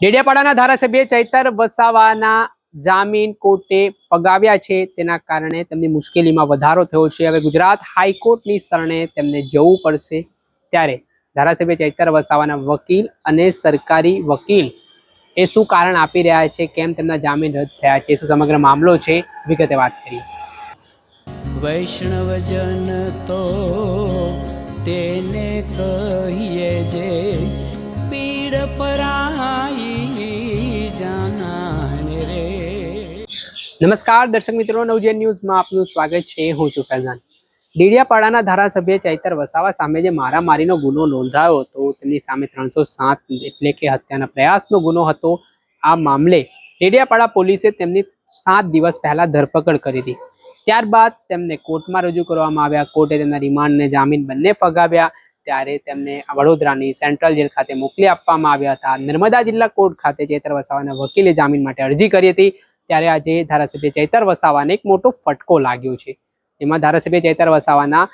ડેડિયાપાડાના ધારાસભ્ય ચૈતર વસાવાના જામીન કોર્ટે ફગાવ્યા છે. તેના કારણે તેમની મુશ્કેલીમાં વધારો થયો છે. હવે ગુજરાત હાઈકોર્ટની શરણે તેમને જવું પડશે ત્યારે ધારાસભ્ય ચૈતર વસાવાના વકીલ અને સરકારી વકીલ એ શું કારણ આપી રહ્યા છે? કેમ તેમના જામીન રદ થયા છે? શું સમગ્ર મામલો છે? વિગતે વાત કરી વૈષ્ણવજન તો તેને કહીએ જે પીડ પરાઈ નમસ્કાર, દર્શક મિત્રો નવજેન ન્યૂઝમાં આપનું સ્વાગત છે. હું છું ફૈઝાન. ડેડિયાપાડાના ધારાસભ્ય ચૈતર વસાવા સામે જે મારામારીનો ગુનો નોંધાયો હતો તેમની સામે ત્રણસો સાત એટલે કે હત્યાના પ્રયાસનો ગુનો હતો. આ મામલે ડેડિયાપાડા પોલીસે તેમની સાત દિવસ પહેલા ધરપકડ કરી હતી. ત્યારબાદ તેમને કોર્ટમાં રજૂ કરવામાં આવ્યા. કોર્ટે તેમના રિમાન્ડને જામીન બંને ફગાવ્યા. ત્યારે તેમને વડોદરાની સેન્ટ્રલ જેલ ખાતે મોકલી આપવામાં આવ્યા હતા. નર્મદા જિલ્લા કોર્ટ ખાતે ચેતર વસાવાના વકીલે જામીન માટે અરજી કરી હતી. ત્યારે આજે ધારાસભ્ય ચૈતર વસાવાને એક મોટો ફટકો લાગ્યો છે. એમાં ધારાસભ્ય ચૈતર વસાવાના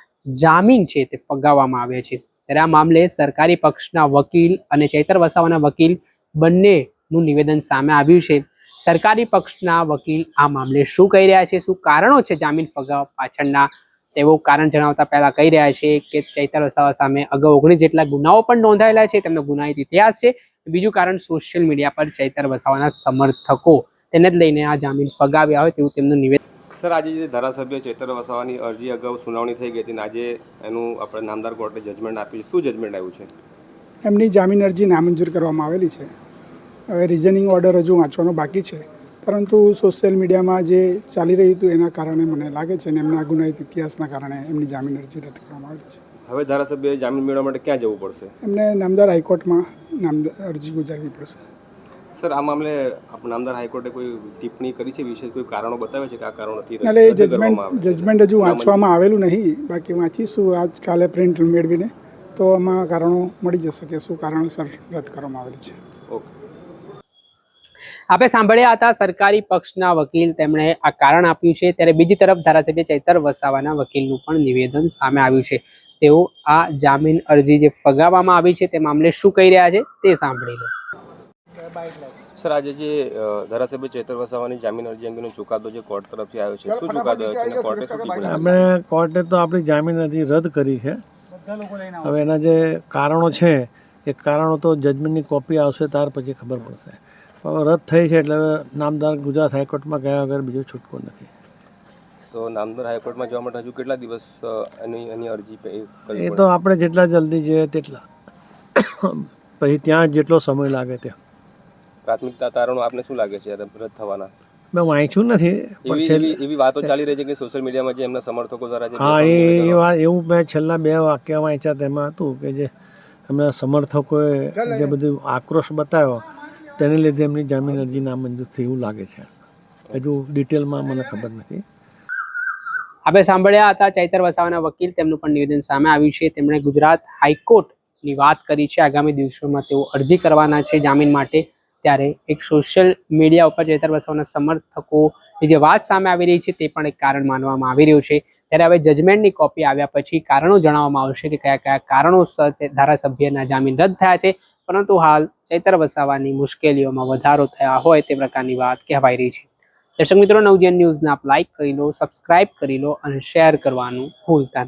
જામીન છે તે ફગાવવામાં આવ્યા છે. ત્યારે આ મામલે સરકારી પક્ષના વકીલ અને ચૈતર વસાવાના વકીલ બંનેનું નિવેદન સામે આવ્યું છે. સરકારી પક્ષના વકીલ આ મામલે શું કહી રહ્યા છે? શું કારણો છે જામીન ફગાવવા પાછળના? તેવો કારણ જણાવતા પહેલા કહી રહ્યા છે કે ચૈતર વસાવા સામે અગાઉ ઓગણીસ જેટલા ગુનાઓ પણ નોંધાયેલા છે, તેમનો ગુનાહિત ઇતિહાસ છે. બીજું કારણ સોશિયલ મીડિયા પર ચૈતર વસાવાના સમર્થકો તેને જ લઈને આ જામીન ફગાવ્યા હોય તેવું તેમનું નિવેદન સર આજે જે ધારાસભ્ય ચેતર વસાવાની અરજી અગાઉ સુનાવણી થઈ ગઈ હતી અને આજે એનું આપણે નામદાર કોર્ટે જજમેન્ટ આપ્યું છે શું જજમેન્ટ આવ્યું છે? એમની જામીન અરજી નામંજૂર કરવામાં આવેલી છે. હવે રિઝનિંગ ઓર્ડર હજુ વાંચવાનો બાકી છે. પરંતુ સોશિયલ મીડિયામાં જે ચાલી રહ્યું હતું એના કારણે મને લાગે છે અને એમના ગુનાહિત ઇતિહાસના કારણે એમની જામીન અરજી રદ કરવામાં આવી છે. હવે ધારાસભ્યએ જામીન મેળવવા માટે ક્યાં જવું પડશે? એમને નામદાર હાઈકોર્ટમાં નામ અરજી ગુજારવી પડશે. સર આ મામલે આપણે નામદાર હાઈકોર્ટે કોઈ ટિપ્પણી કરી છે? વિશેષ કોઈ કારણો બતાવે છે કે આ કારણો નથી એટલે જજમેન્ટ જજમેન્ટ હજુ વાંચવામાં આવેલું નહીં. બાકી વાંચીશું. આજકાલે પ્રિન્ટ મેળવીને તો આમાં કારણો મળી જશે કે શું કારણસર રદ કરવામાં આવેલી છે. ઓકે. આપણે સાંભળ્યા હતા સરકારી પક્ષના વકીલ તેમણે આ કારણ આપ્યું છે. ત્યારે બીજી તરફ ધારાસભ્ય ચૈતર વસાવાના વકીલનું પણ નિવેદન સામે આવ્યું છે. તેઓ આ જામીન અરજી જે ફગાવવામાં આવી છે તે મામલે શું કહી રહ્યા છે તે સાંભળી લો. સર આજે જે ધારાસભ્ય ચેતર વસાવાની જામીન અરજી અંગેનો ચુકાદો જે કોર્ટ તરફથી આવ્યો છે શું ચુકાદો આવ્યો છે અને કોર્ટે શું આપણે કોર્ટે તો આપણી જામીન અરજી રદ કરી છે. હવે એના જે કારણો છે એ કારણો તો જજમેન્ટની કોપી આવશે ત્યાર પછી ખબર પડશે. પણ હવે રદ થઈ છે એટલે હવે નામદાર ગુજરાત હાઈકોર્ટમાં ગયા વગર બીજો છૂટકો નથી. તો નામદાર હાઈકોર્ટમાં જવા માટે હજુ કેટલા દિવસ એની એની અરજી એ તો આપણે જેટલા જલ્દી જોઈએ તેટલા. પછી ત્યાં જેટલો સમય લાગે ત્યાં. પ્રાથમિકતા તારણો આપને શું લાગે છે રદ થવાના? મેં વાંચ્યું નથી પણ એવી એવી- એવી વાતો ચાલી રહી છે કે સોશિયલ મીડિયામાં જે એમના સમર્થકો દ્વારા જે હા એ એ વાત એવું મેં છેલ્લા બે વાક્ય વાંચ્યા તેમાં હતું કે જે એમના સમર્થકોએ જે બધું આક્રોશ બતાવ્યો તેને લીધે એમની જામીન અરજી નામંજૂર થઈ એવું લાગે છે. હજુ ડિટેલમાં મને ખબર નથી. આપણે સાંભળ્યા હતા ચૈતર વસાવાના વકીલ તેમનું પણ નિવેદન સામે આવ્યું છે. તેમણે ગુજરાત હાઈકોર્ટની વાત કરી છે. આગામી દિવસોમાં તેઓ અરજી કરવાના છે જામીન માટે. ત્યારે એક સોશિયલ મીડિયા ઉપર ચેતર વસાવાના સમર્થકોની જે વાત સામે આવી રહી છે તે પણ એક કારણ માનવામાં આવી રહ્યું છે. ત્યારે હવે જજમેન્ટની કોપી આવ્યા પછી કારણો જણાવવામાં આવશે કે કયા કયા કારણોસર ધારાસભ્યના જામીન રદ થયા છે. પરંતુ હાલ ચૈતર વસાવાની મુશ્કેલીઓમાં વધારો થયા હોય તે પ્રકારની વાત કહેવાઈ રહી છે. દર્શક મિત્રો નવજન ન્યૂઝને આપ લાઇક કરી લો સબસ્ક્રાઇબ કરી લો અને શેર કરવાનું ભૂલતા